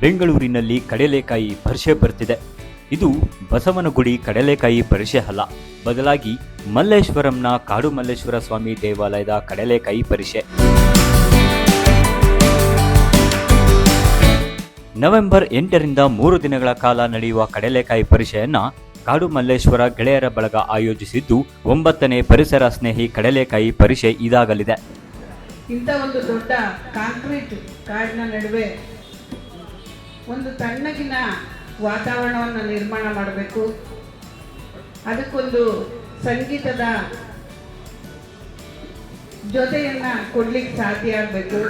ಬೆಂಗಳೂರಿನಲ್ಲಿ ಕಡಲೆಕಾಯಿ ಪರಿಷೆ ಬರ್ತಿದೆ. ಇದು ಬಸವನಗುಡಿ ಕಡಲೆಕಾಯಿ ಪರಿಷೆ ಅಲ್ಲ. ಬದಲಾಗಿ ಮಲ್ಲೇಶ್ವರಂನ ಕಾಡು ಮಲ್ಲೇಶ್ವರ ಸ್ವಾಮಿ ದೇವಾಲಯದ ಕಡಲೆಕಾಯಿ ಪರಿಷೆ. ನವೆಂಬರ್ ಎಂಟರಿಂದ ಮೂರು ದಿನಗಳ ಕಾಲ ನಡೆಯುವ ಕಡಲೆಕಾಯಿ ಪರಿಷೆಯನ್ನ ಕಾಡು ಮಲ್ಲೇಶ್ವರ ಗೆಳೆಯರ ಬಳಗ ಆಯೋಜಿಸಿದ್ದು, ಒಂಬತ್ತನೇ ಪರಿಸರ ಸ್ನೇಹಿ ಕಡಲೆಕಾಯಿ ಪರಿಷೆ ಇದಾಗಲಿದೆ. ಇಂಥ ಒಂದು ದೊಡ್ಡ ಕಾಂಕ್ರೀಟ್ ಕಾಡಿನ ನಡುವೆ ಒಂದು ತಣ್ಣಗಿನ ವಾತಾವರಣವನ್ನು ನಿರ್ಮಾಣ ಮಾಡಬೇಕು. ಅದಕ್ಕೊಂದು ಸಂಗೀತದ ಜೊತೆಯನ್ನ ಕೊಡ್ಲಿಕ್ಕೆ ಸಾಧ್ಯ ಆಗಬೇಕು.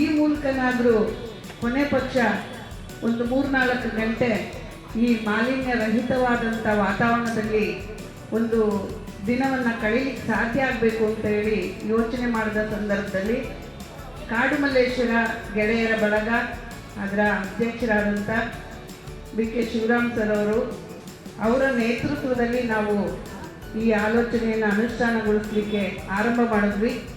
ಈ ಮೂಲಕನಾದರೂ ಕೊನೆ ಪಕ್ಷ ಒಂದು ಮೂರ್ನಾಲ್ಕು ಗಂಟೆ ಈ ಮಾಲಿನ್ಯ ರಹಿತವಾದಂಥ ವಾತಾವರಣದಲ್ಲಿ ಒಂದು ದಿನವನ್ನು ಕಳೀಲಿಕ್ಕೆ ಸಾಧ್ಯ ಆಗಬೇಕು ಅಂತ ಹೇಳಿ ಯೋಚನೆ ಮಾಡಿದ ಸಂದರ್ಭದಲ್ಲಿ ಕಾಡು ಮಲ್ಲೇಶ್ವರ ಗೆಳೆಯರ ಬಳಗ ಅದರ ಅಧ್ಯಕ್ಷರಾದಂಥ ಬಿ ಕೆ ಶಿವರಾಮ್ ಸರ್ ಅವರು, ಅವರ ನೇತೃತ್ವದಲ್ಲಿ ನಾವು ಈ ಆಲೋಚನೆಯನ್ನು ಅನುಷ್ಠಾನಗೊಳಿಸಲಿಕ್ಕೆ ಆರಂಭ ಮಾಡಿದ್ವಿ.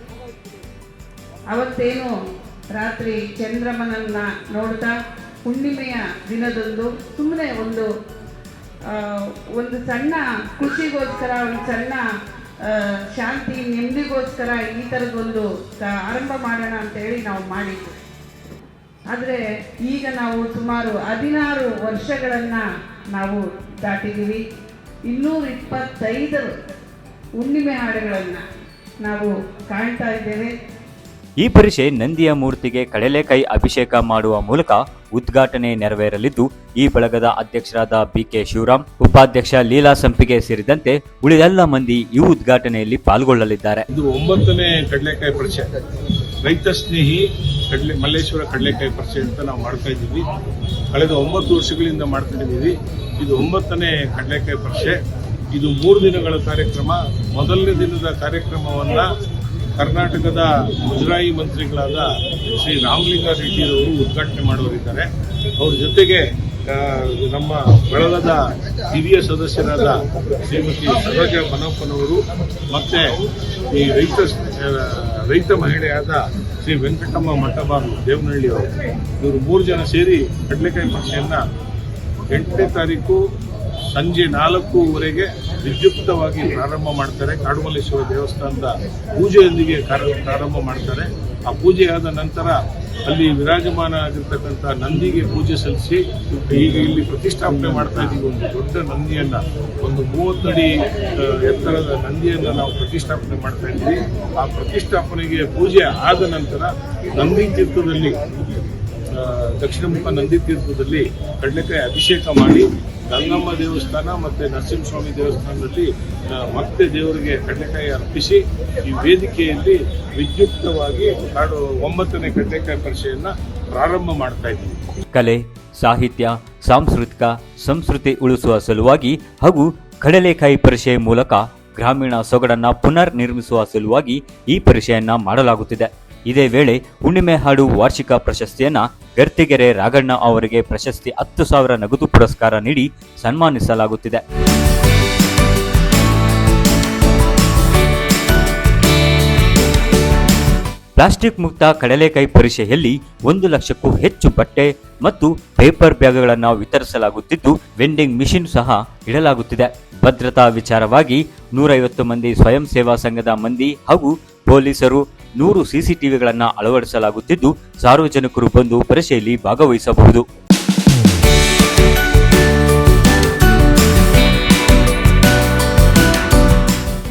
ಅವತ್ತೇನು ರಾತ್ರಿ ಚಂದ್ರಮನನ್ನ ನೋಡ್ತಾ ಹುಣ್ಣಿಮೆಯ ದಿನದಂದು ಸುಮ್ಮನೆ ಒಂದು ಒಂದು ಸಣ್ಣ ಖುಷಿಗೋಸ್ಕರ ಒಂದು ಸಣ್ಣ ಶಾಂತಿ, ನೆಮ್ಮದಿಗೋಸ್ಕರ ಈ ಥರದೊಂದು ಕ- ಆರಂಭ ಮಾಡೋಣ ಅಂತ ಹೇಳಿ ನಾವು ಮಾಡಿದ್ವಿ. ಆದರೆ ಈಗ ನಾವು ಸುಮಾರು ಹದಿನಾರು ವರ್ಷಗಳನ್ನು ನಾವು ದಾಟಿದ್ದೀವಿ. ಇನ್ನೂರ ಇಪ್ಪತ್ತೈದು ಹುಣ್ಣಿಮೆ ಹಾಡುಗಳನ್ನು ನಾವು ಕಾಣ್ತಾ ಇದ್ದೇವೆ. ಈ ಪರಿಷೆ ನಂದಿಯ ಮೂರ್ತಿಗೆ ಕಡಲೆಕಾಯಿ ಅಭಿಷೇಕ ಮಾಡುವ ಮೂಲಕ ಉದ್ಘಾಟನೆ ನೆರವೇರಲಿದ್ದು ಈ ಬಳಗದ ಅಧ್ಯಕ್ಷರಾದ ಬಿ ಕೆ ಶಿವರಾಮ್ ಉಪಾಧ್ಯಕ್ಷ ಲೀಲಾ ಸಂಪಿಗೆ ಸೇರಿದಂತೆ ಉಳಿದೆಲ್ಲ ಮಂದಿ ಈ ಉದ್ಘಾಟನೆಯಲ್ಲಿ ಪಾಲ್ಗೊಳ್ಳಲಿದ್ದಾರೆ. ಇದು ಒಂಬತ್ತನೇ ಕಡಲೆಕಾಯಿ ಪರಿಚಯ ರೈತ ಸ್ನೇಹಿ ಕಡಲೆ, ಮಲ್ಲೇಶ್ವರ ಕಡಲೆಕಾಯಿ ಪರಿಚಯ ಅಂತ ನಾವು ಮಾಡ್ತಾ ಇದ್ದೀವಿ. ಕಳೆದ ಒಂಬತ್ತು ವರ್ಷಗಳಿಂದ ಮಾಡ್ತಾ ಇದ್ದೀವಿ. ಇದು ಒಂಬತ್ತನೇ ಕಡಲೆಕಾಯಿ ಪರಿಚಯ. ಇದು ಮೂರು ದಿನಗಳ ಕಾರ್ಯಕ್ರಮ. ಮೊದಲನೇ ದಿನದ ಕಾರ್ಯಕ್ರಮವನ್ನು ಕರ್ನಾಟಕದ ಮುಜರಾಯಿ ಮಂತ್ರಿಗಳಾದ ಶ್ರೀ ರಾಮಲಿಂಗ ರೆಡ್ಡಿಯವರು ಉದ್ಘಾಟನೆ ಮಾಡುವರಿದ್ದಾರೆ ಅವ್ರ ಜೊತೆಗೆ ನಮ್ಮ ಬಳಗದ ಹಿರಿಯ ಸದಸ್ಯರಾದ ಶ್ರೀಮತಿ ಸರೋಜ ಮನಪ್ಪನವರು ಮತ್ತೆ ಈ ರೈತ ರೈತ ಮಹಿಳೆಯಾದ ಶ್ರೀ ವೆಂಕಟಮ್ಮ ಮಠಬಾರು ದೇವನಹಳ್ಳಿ ಅವರು. ಇವರು ಮೂರು ಜನ ಸೇರಿ ಕಡಲೆಕಾಯಿ ಪಕ್ಷಿಯನ್ನ ಎಂಟನೇ ತಾರೀಕು ಸಂಜೆ ನಾಲ್ಕೂವರೆಗೆ ವಿದ್ಯುಕ್ತವಾಗಿ ಪ್ರಾರಂಭ ಮಾಡ್ತಾರೆ. ಕಾಡುಮಲ್ಲೇಶ್ವರ ದೇವಸ್ಥಾನದ ಪೂಜೆಯೊಂದಿಗೆ ಪ್ರಾರಂಭ ಮಾಡ್ತಾರೆ. ಆ ಪೂಜೆಯಾದ ನಂತರ ಅಲ್ಲಿ ವಿರಾಜಮಾನ ಆಗಿರ್ತಕ್ಕಂಥ ನಂದಿಗೆ ಪೂಜೆ ಸಲ್ಲಿಸಿ ಈಗ ಇಲ್ಲಿ ಪ್ರತಿಷ್ಠಾಪನೆ ಮಾಡ್ತಾ ಇದ್ದೀವಿ ಒಂದು ದೊಡ್ಡ ನಂದಿಯನ್ನು. ಒಂದು ಮೂವತ್ತಡಿ ಎತ್ತರದ ನಂದಿಯನ್ನು ನಾವು ಪ್ರತಿಷ್ಠಾಪನೆ ಮಾಡ್ತಾ ಇದ್ದೀವಿ ಆ ಪ್ರತಿಷ್ಠಾಪನೆಗೆ ಪೂಜೆ ಆದ ನಂತರ ನಂದಿ ತೀರ್ಥದಲ್ಲಿ ದಕ್ಷಿಣ ಮುಖ ನಂದಿ ತೀರ್ಥದಲ್ಲಿ ಕಡಲೆಕಾಯಿ ಅಭಿಷೇಕ ಮಾಡಿ ಗಂಗಮ್ಮ ದೇವಸ್ಥಾನ ಮತ್ತು ನರಸಿಂಹಸ್ವಾಮಿ ದೇವಸ್ಥಾನದಲ್ಲಿ ಮತ್ತೆ ದೇವರಿಗೆ ಕಡಲೆಕಾಯಿ ಅರ್ಪಿಸಿ, ಈ ವೇದಿಕೆಯಲ್ಲಿ ವಿದ್ಯುಕ್ತವಾಗಿ ಕಾಡು ಒಂಬತ್ತನೇ ಕಡಲೆಕಾಯಿ ಪರಿಷೆಯನ್ನು ಪ್ರಾರಂಭ ಮಾಡ್ತಾ ಇದ್ದೀವಿ. ಕಲೆ, ಸಾಹಿತ್ಯ, ಸಾಂಸ್ಕೃತಿಕ, ಸಂಸ್ಕೃತಿ ಉಳಿಸುವ ಸಲುವಾಗಿ ಹಾಗೂ ಕಡಲೆಕಾಯಿ ಪರಿಷೆಯ ಮೂಲಕ ಗ್ರಾಮೀಣ ಸೊಗಡನ್ನು ಪುನರ್ ನಿರ್ಮಿಸುವ ಸಲುವಾಗಿ ಈ ಪರಿಷೆಯನ್ನು ಮಾಡಲಾಗುತ್ತಿದೆ. ಇದೇ ವೇಳೆ ಹುಣ್ಣಿಮೆ ಹಾಡು ವಾರ್ಷಿಕ ಪ್ರಶಸ್ತಿಯನ್ನ ಗರ್ತಿಗೆರೆ ರಾಘಣ್ಣ ಅವರಿಗೆ ಪ್ರಶಸ್ತಿ ಹತ್ತು ಸಾವಿರ ನಗದು ಪುರಸ್ಕಾರ ನೀಡಿ ಸನ್ಮಾನಿಸಲಾಗುತ್ತಿದೆ. ಪ್ಲಾಸ್ಟಿಕ್ ಮುಕ್ತ ಕಡಲೆಕಾಯಿ ಪರಿಷೆಯಲ್ಲಿ ಒಂದು ಲಕ್ಷಕ್ಕೂ ಹೆಚ್ಚು ಬಟ್ಟೆ ಮತ್ತು ಪೇಪರ್ ಬ್ಯಾಗ್ಗಳನ್ನು ವಿತರಿಸಲಾಗುತ್ತಿದ್ದು, ವೆಂಡಿಂಗ್ ಮಿಷಿನ್ ಸಹ ಇಡಲಾಗುತ್ತಿದೆ. ಭದ್ರತಾ ವಿಚಾರವಾಗಿ ನೂರೈವತ್ತು ಮಂದಿ ಸ್ವಯಂ ಸೇವಾ ಸಂಘದ ಮಂದಿ ಹಾಗೂ ಪೊಲೀಸರು ನೂರು ಸಿಸಿಟಿವಿಗಳನ್ನು ಅಳವಡಿಸಲಾಗುತ್ತಿದ್ದು ಸಾರ್ವಜನಿಕರು ಬಂದು ಪರಿಷೆಯಲ್ಲಿ ಭಾಗವಹಿಸಬಹುದು.